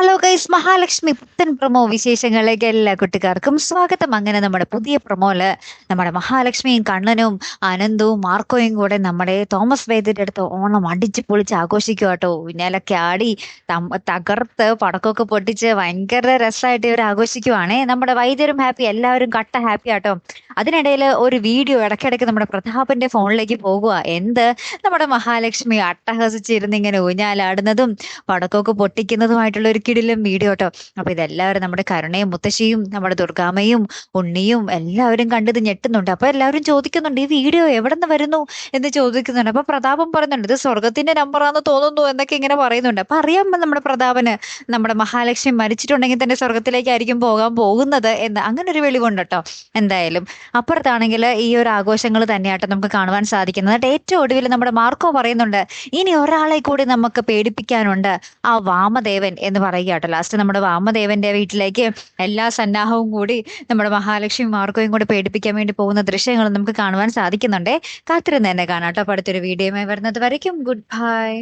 Hello guys Mahalakshmi പുത്തൻ promo വിശേഷങ്ങളിലേക്ക് എല്ലാ കുട്ടിക്കാർക്കും സ്വാഗതം. അങ്ങനെ നമ്മുടെ പുതിയ പ്രമോൽ നമ്മുടെ മഹാലക്ഷ്മിയും കണ്ണനും അനന്തവും മാർക്കോയും കൂടെ നമ്മുടെ തോമസ് വേദിന്റെ അടുത്ത് ഓണം അടിച്ച് പൊളിച്ച് ആഘോഷിക്കുക കേട്ടോ ഊഞ്ഞാലൊക്കെ ആടി തകർത്ത് പടക്കമൊക്കെ പൊട്ടിച്ച് ഭയങ്കര രസമായിട്ട് ഇവർ ആഘോഷിക്കുവാണേ. നമ്മുടെ വൈദ്യരും ഹാപ്പി എല്ലാവരും കട്ട ഹാപ്പി ആട്ടോ അതിനിടയിൽ ഒരു വീഡിയോ ഇടയ്ക്കിടയ്ക്ക് നമ്മുടെ പ്രതാപന്റെ ഫോണിലേക്ക് പോകുക എന്ത്? നമ്മുടെ മഹാലക്ഷ്മി അട്ടഹസിച്ചിരുന്ന് ഇങ്ങനെ ഊഞ്ഞാലാടുന്നതും പടക്കമൊക്കെ പൊട്ടിക്കുന്നതുമായിട്ടുള്ള ഒരു കിടിലും വീഡിയോ കേട്ടോ. അപ്പൊ ഇതെല്ലാവരും നമ്മുടെ കരുണയും മുത്തശ്ശിയും നമ്മുടെ ദുർഗാമയും ഉണ്ണിയും എല്ലാവരും കണ്ടിത് ഞെട്ടുന്നുണ്ട്. അപ്പൊ എല്ലാവരും ചോദിക്കുന്നുണ്ട് ഈ വീഡിയോ എവിടെ നിന്ന് വരുന്നു? എന്ന് ചോദിക്കുന്നുണ്ട്. അപ്പൊ പ്രതാപം പറയുന്നുണ്ട് ഇത് സ്വർഗത്തിന്റെ നമ്പറാന്ന് തോന്നുന്നു എന്നൊക്കെ ഇങ്ങനെ പറയുന്നുണ്ട്. അപ്പൊ അറിയാം നമ്മുടെ പ്രതാപന് നമ്മുടെ മഹാലക്ഷ്മി മരിച്ചിട്ടുണ്ടെങ്കിൽ തന്നെ സ്വർഗത്തിലേക്കായിരിക്കും പോകാൻ പോകുന്നത് എന്ന്. അങ്ങനെ ഒരു വെളിവുണ്ട് കേട്ടോ എന്തായാലും. അപ്പുറത്താണെങ്കിൽ ഈ ഒരു ആഘോഷങ്ങൾ തന്നെയാട്ടോ നമുക്ക് കാണുവാൻ സാധിക്കുന്നത്. ഏറ്റവും ഒടുവിൽ നമ്മുടെ മാർക്കോ പറയുന്നുണ്ട് ഇനി ഒരാളെ കൂടി നമുക്ക് പേടിപ്പിക്കാനുണ്ട് ആ വാമദേവൻ എന്ന് പറയുക കേട്ടോ ലാസ്റ്റ് നമ്മുടെ വാമദേവന്റെ വീട്ടിലേക്ക് എല്ലാ സന്നാഹവും കൂടി നമ്മുടെ മഹാലക്ഷ്മി മാർക്കോയും കൂടി പേടിപ്പിക്കാൻ വേണ്ടി പോകുന്ന ദൃശ്യങ്ങൾ നമുക്ക് കാണുവാൻ സാധിക്കുന്നുണ്ട്. കാത്തിരുന്ന് തന്നെ കാണാം കേട്ടോ. അടുത്തൊരു വീഡിയോയുമായി വരുന്നത് വരയ്ക്കും. Good bye